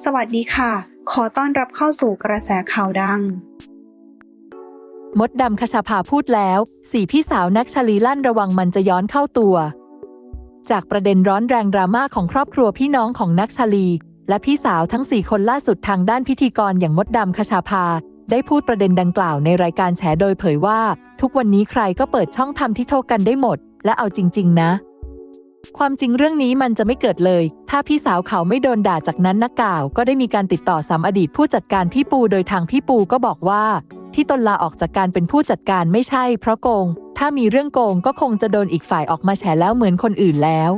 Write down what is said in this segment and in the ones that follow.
สวัสดีค่ะ ขอต้อนรับเข้าสู่กระแสข่าวดัง มดดำคชาภาพูดแล้ว สี่พี่สาวนักชาลีลั่นระวังมันจะย้อนเข้าตัว จากประเด็นร้อนแรงดราม่าของครอบครัวพี่น้องของนักชาลี และพี่สาวทั้งสี่คนล่าสุดทางด้านพิธีกรอย่างมดดำคชาภา ได้พูดประเด็นดังกล่าวในรายการแฉโดยเผยว่า ทุกวันนี้ใครก็เปิดช่องทำที่โทรกันได้หมด และเอาจริง ๆ นะ ความจริงเรื่องนี้มันจะไม่เกิดเลย ถ้าพี่สาวเขาไม่โดนด่าจากนั้นนักข่าว ก็ได้มีการติดต่อสามอดีตผู้จัดการพี่ปูโดยทางพี่ปูก็บอกว่า ที่ตนลาออกจากการเป็นผู้จัดการไม่ใช่ เพราะโกง ถ้ามีเรื่องโกงก็คงจะโดนอีกฝ่ายออกมาแฉแล้วเหมือนคนอื่นแล้ว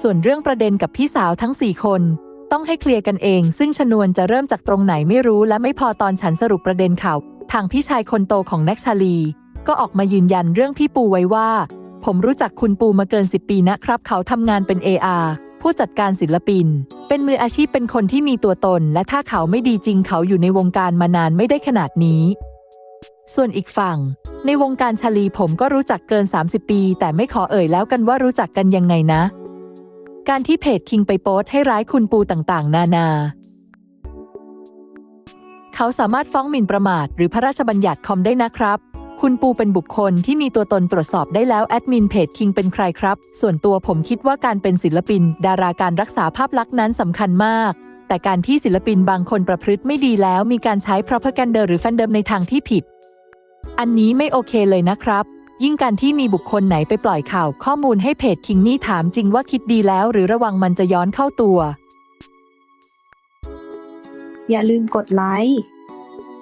ส่วนเรื่องประเด็นกับพี่สาวทั้งสี่คน ต้องให้เคลียร์กันเอง ซึ่งชนวนจะเริ่มจากตรงไหนไม่รู้และไม่พอตอนฉันสรุปประเด็นข่าวทางพี่ชายคนโตของแน็กชาลี ก็ออกมายืนยันเรื่องพี่ปูไว้ว่า ผมรู้จักคุณปูมาเกิน 10 ปีนะครับ เขาทำงานเป็น AR ผู้จัดการศิลปิน เป็นมืออาชีพเป็นคนที่มีตัวตน และถ้าเขาไม่ดีจริงเขาอยู่ในวงการมานานไม่ได้ขนาดนี้ ส่วนอีกฝั่ง ในวงการชาลีผมก็รู้จักเกิน 30 ปี แต่ไม่ขอเอ่ยแล้วกันว่ารู้จักกันยังไงนะ การที่เพจคิงไปโพสให้ร้ายคุณปูต่างๆ นานา เขาสามารถฟ้องหมิ่นประมาท หรือพระราชบัญญัติคอมได้นะครับ คุณปูเป็นบุคคลที่มีตัวตนตรวจสอบได้แล้วแอดมินเพจคิงเป็นใครครับ ส่วนตัวผมคิดว่าการเป็นศิลปิน ดาราการรักษาภาพลักษณ์นั้นสำคัญมาก แต่การที่ศิลปินบางคนประพฤติไม่ดีแล้วมีการใช้ propaganda หรือแฟนเดิมในทางที่ผิด อันนี้ไม่โอเคเลยนะครับ ยิ่งการที่มีบุคคลไหนไปปล่อยข่าวข้อมูลให้เพจคิงนี่ถามจริงว่าคิดดีแล้วหรือระวังมันจะย้อนเข้าตัว อย่าลืมกดไลค์